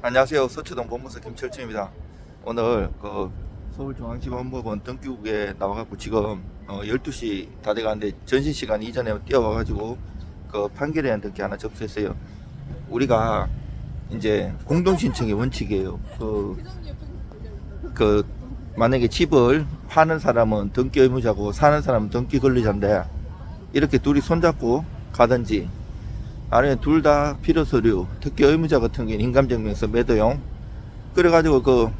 안녕하세요. 서초동 본부서 김철주입니다. 오늘 그 서울중앙지방법원 등기국에 나와갖고 지금 어 12시 다 돼가는데 전신 시간 이전에 뛰어와가지고 그 판결에 대한 등기 하나 접수했어요. 우리가 이제 공동신청의 원칙이에요. 그, 그 만약에 집을 파는 사람은 등기 의무자고 사는 사람은 등기 권리자인데 이렇게 둘이 손잡고 가든지 아니면 둘다 필요 서류, 특히 의무자 같은 경우는 인감증명서 매도용. 그래가지고 그,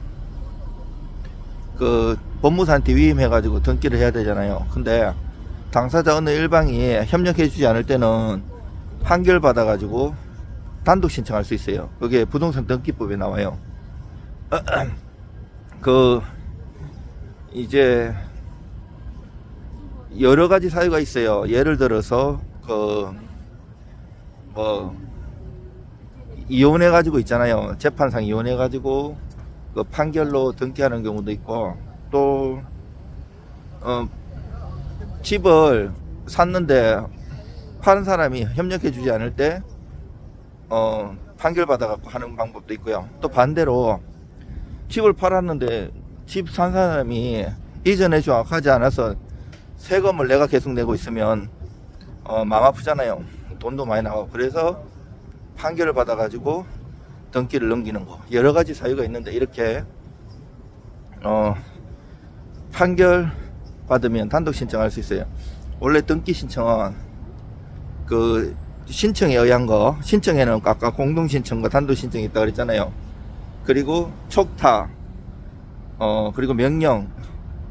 그, 법무사한테 위임해가지고 등기를 해야 되잖아요. 근데 당사자 어느 일방이 협력해주지 않을 때는 판결 받아가지고 단독 신청할 수 있어요. 그게 부동산 등기법에 나와요. 그, 이제, 여러 가지 사유가 있어요. 예를 들어서, 그, 뭐 이혼해 가지고 있잖아요. 재판상 이혼해 가지고 그 판결로 등기하는 경우도 있고 또 어, 집을 샀는데 파는 사람이 협력해 주지 않을 때 어, 판결 받아 갖고 하는 방법도 있고요. 또 반대로 집을 팔았는데 집 산 사람이 이전에 정확하지 않아서 세금을 내가 계속 내고 있으면 어, 마음 아프잖아요. 돈도 많이 나가고 그래서 판결을 받아가지고 등기를 넘기는 거 여러 가지 사유가 있는데 이렇게 어 판결 받으면 단독 신청할 수 있어요. 원래 등기 신청은 그 신청에 의한 거 신청에는 아까 공동 신청과 단독 신청이 있다 그랬잖아요. 그리고 촉탁 어 그리고 명령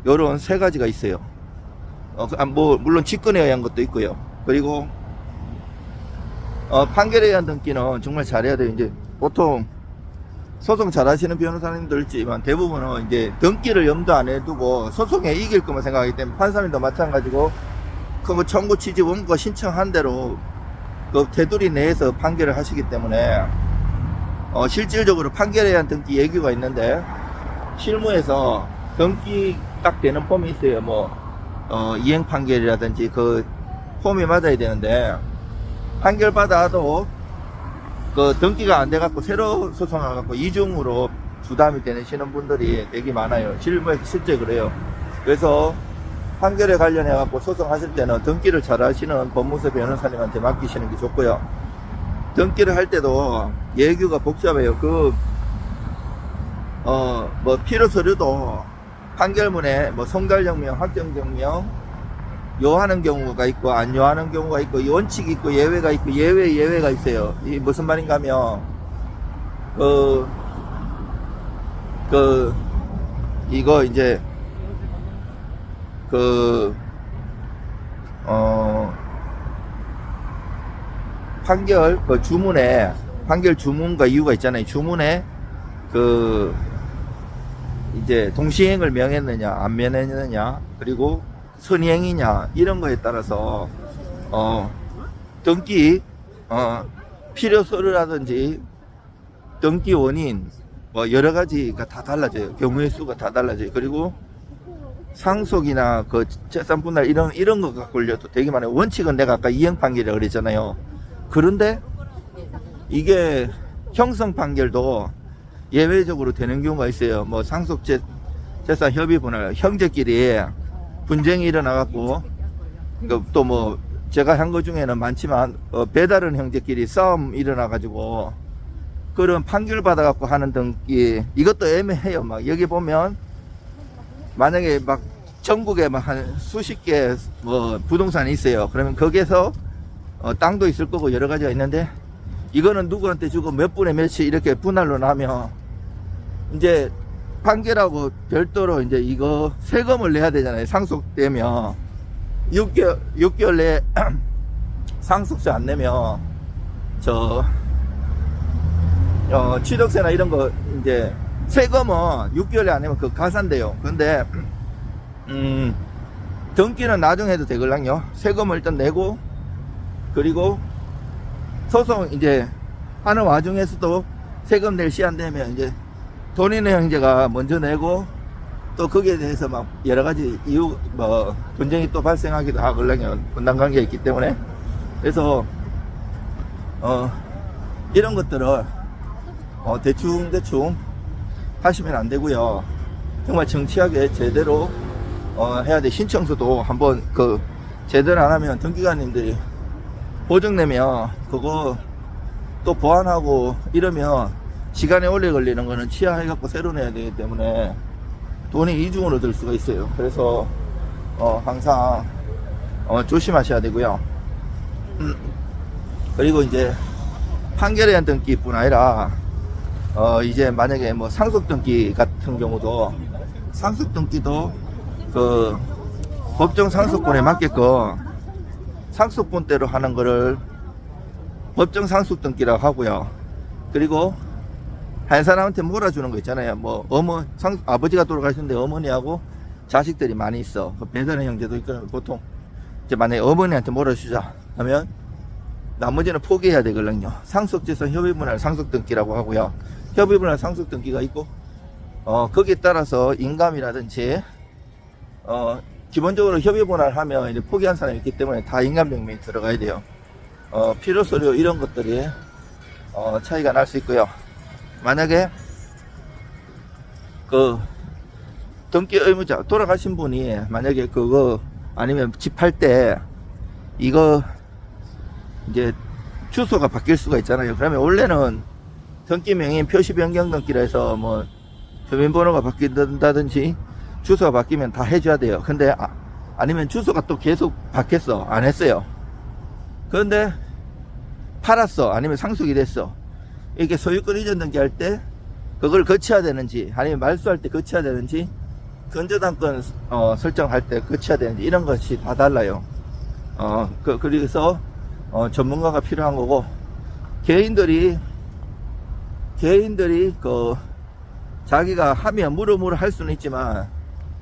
요런 세 가지가 있어요. 어, 그, 아, 뭐, 물론 직권에 의한 것도 있고요. 그리고, 어, 판결에 의한 등기는 정말 잘해야 돼요. 이제, 보통, 소송 잘하시는 변호사님들 있지만 대부분은 이제 등기를 염두 안 해두고 소송에 이길 것만 생각하기 때문에 판사님도 마찬가지고 그거 청구 취지 원고 신청한 대로 그 테두리 내에서 판결을 하시기 때문에 어, 실질적으로 판결에 의한 등기 얘기가 있는데 실무에서 등기 딱 되는 폼이 있어요. 뭐 어, 이행 판결이라든지 그 폼이 맞아야 되는데 판결 받아도 그 등기가 안 돼갖고 새로 소송해갖고 이중으로 부담이 되시는 분들이 되게 많아요. 실무에 실제 그래요. 그래서 판결에 관련해갖고 소송하실 때는 등기를 잘 하시는 법무사 변호사님한테 맡기시는 게 좋고요. 등기를 할 때도 예규가 복잡해요. 그, 어, 뭐 필요 서류도 판결문에 뭐 송달정명, 확정정명 요하는 경우가 있고 안 요하는 경우가 있고 이 원칙이 있고 예외가 있고 예외 예외가 있어요. 이 무슨 말인가 하면 그, 그 이거 이제 그 어, 판결 그 주문에 판결 주문과 이유가 있잖아요. 주문에 그 이제 동시행을 명했느냐 안 명했느냐 그리고 선행이냐 이런 거에 따라서 어 등기 어 필요 서류라든지 등기 원인 뭐 여러 가지가 다 달라져요. 경우의 수가 다 달라져요. 그리고 상속이나 그 재산 분할 이런 이런 거 갖고 걸려도 되게 많아요. 원칙은 내가 아까 이행 판결이라 고 그랬잖아요. 그런데 이게 형성 판결도 예외적으로 되는 경우가 있어요. 뭐 상속 재, 재산 협의 분할 형제끼리 분쟁이 일어나갖고 또 뭐 제가 한 거 중에는 많지만 어, 배다른 형제끼리 싸움 일어나가지고 그런 판결 받아갖고 하는 등기 이것도 애매해요. 막 여기 보면 만약에 막 전국에 막 한 수십 개 뭐 부동산이 있어요. 그러면 거기에서 어, 땅도 있을 거고 여러 가지가 있는데 이거는 누구한테 주고 몇 분에 몇이 이렇게 분할로 나면 이제 판결하고 별도로 이제 이거 세금을 내야 되잖아요. 상속되면 6개월 6개월 내에 상속세 안 내면 저 어, 취득세나 이런 거 이제 세금은 6개월에 안 내면 그 가산돼요. 근데 음 등기는 나중에 해도 되걸랑요. 세금을 일단 내고 그리고 소송 이제 하는 와중에서도 세금 낼 시한 되면 이제 돈 있는 형제가 먼저 내고 또 거기에 대해서 막 여러 가지 이유 뭐 분쟁이 또 발생하기도 하고 그러면 분담 관계가 있기 때문에 그래서 어 이런 것들을 어, 대충 대충 하시면 안 되고요. 정말 정치하게 제대로 어, 해야 돼. 신청서도 한번 그 제대로 안 하면 등기관님들이 보증 내면 그거 또 보완하고 이러면 시간이 오래 걸리는 거는 치아해갖고 새로 내야 되기 때문에 돈이 이중으로 들 수가 있어요. 그래서 어, 항상 어, 조심하셔야 되고요. 음, 그리고 이제 판결에 대한 등기뿐 아니라 어, 이제 만약에 뭐 상속 등기 같은 경우도 상속 등기도 그 법정 상속권에 맞게끔 상속권대로 하는 거를 법정 상속 등기라고 하고요. 그리고 한 사람한테 몰아주는 거 있잖아요. 뭐 어머 상, 아버지가 돌아가셨는데 어머니하고 자식들이 많이 있어. 그 배달의 형제도 있고 보통 이제 만약에 어머니한테 몰아주자 하면 나머지는 포기해야 되거든요. 상속재산 협의분할 상속등기라고 하고요. 협의분할 상속등기가 있고 어 거기에 따라서 인감이라든지 어 기본적으로 협의분할 하면 이제 포기한 사람이 있기 때문에 다 인감명명이 들어가야 돼요. 어 필요서류 이런 것들이 어 차이가 날 수 있고요. 만약에 그 등기 의무자 돌아가신 분이 만약에 그거 아니면 집 팔 때 이거 이제 주소가 바뀔 수가 있잖아요. 그러면 원래는 등기 명인 표시 변경 등기라 해서 뭐 주민번호가 바뀐다든지 주소가 바뀌면 다 해줘야 돼요. 근데 아, 니면 주소가 또 계속 바뀌었어. 안 했어요. 그런데 팔았어. 아니면 상속이 됐어. 이렇게 소유권 이전 등기할 때 그걸 거쳐야 되는지 아니면 말소할 때 거쳐야 되는지 근저당권 어, 설정할 때 거쳐야 되는지 이런 것이 다 달라요. 어, 그, 그래서 어, 전문가가 필요한 거고 개인들이 개인들이 그 자기가 하면 무릎무릎 할 수는 있지만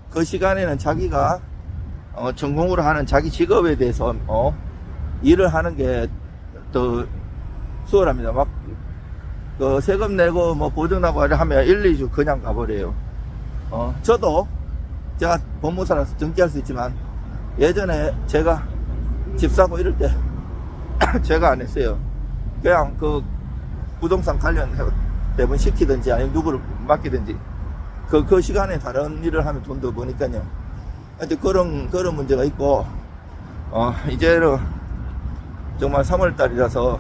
그 시간에는 자기가 어, 전공으로 하는 자기 직업에 대해서 어, 일을 하는 게 더 수월합니다. 막 그 세금 내고 뭐 보증 나고 하면 1, 2주 그냥 가버려요. 어, 저도 제가 법무사라서 등기할 수 있지만 예전에 제가 집 사고 이럴 때 제가 안 했어요. 그냥 그 부동산 관련 대본 시키든지 아니면 누구를 맡기든지 그, 그 시간에 다른 일을 하면 돈더 버니까요. 하여튼 그런, 그런 문제가 있고, 어, 이제는 정말 3월달이라서,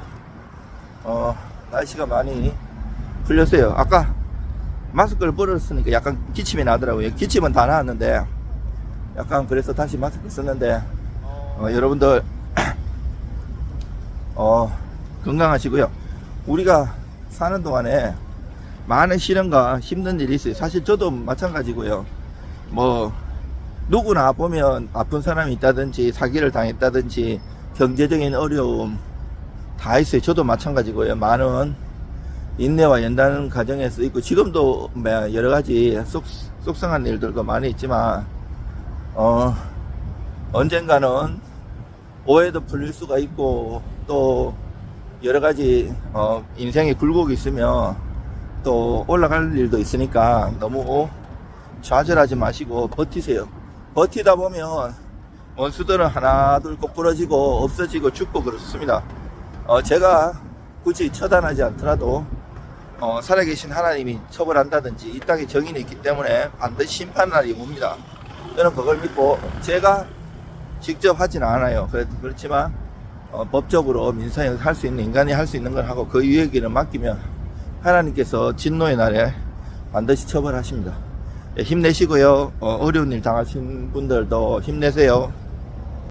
어, 날씨가 많이 풀렸어요. 아까 마스크를 벗었으니까 약간 기침이 나더라고요. 기침은 다 나았는데, 약간 그래서 다시 마스크 썼는데, 어, 여러분들, 어, 건강하시고요. 우리가 사는 동안에 많은 시련과 힘든 일이 있어요. 사실 저도 마찬가지고요. 뭐, 누구나 보면 아픈 사람이 있다든지, 사기를 당했다든지, 경제적인 어려움 다 있어요. 저도 마찬가지고요. 많은 인내와 연단 과정에서 있고, 지금도 뭐 여러 가지 속, 속상한 일들도 많이 있지만, 어, 언젠가는 오해도 풀릴 수가 있고 또 여러 가지 어, 인생의 굴곡이 있으면 또 올라갈 일도 있으니까 너무 좌절하지 마시고 버티세요. 버티다 보면 원수들은 하나 둘 꼭 부러지고 없어지고 죽고 그렇습니다. 어, 제가 굳이 처단하지 않더라도 어, 살아계신 하나님이 처벌한다든지 이 땅에 정인이 있기 때문에 반드시 심판날이 옵니다. 저는 그걸 믿고 제가 직접 하지는 않아요. 그렇지만 어, 법적으로 민사에서 할수 있는 인간이 할 수 있는 걸 하고 그 유예기를 맡기면 하나님께서 진노의 날에 반드시 처벌하십니다. 예, 힘내시고요. 어, 어려운 일 당하신 분들도 힘내세요.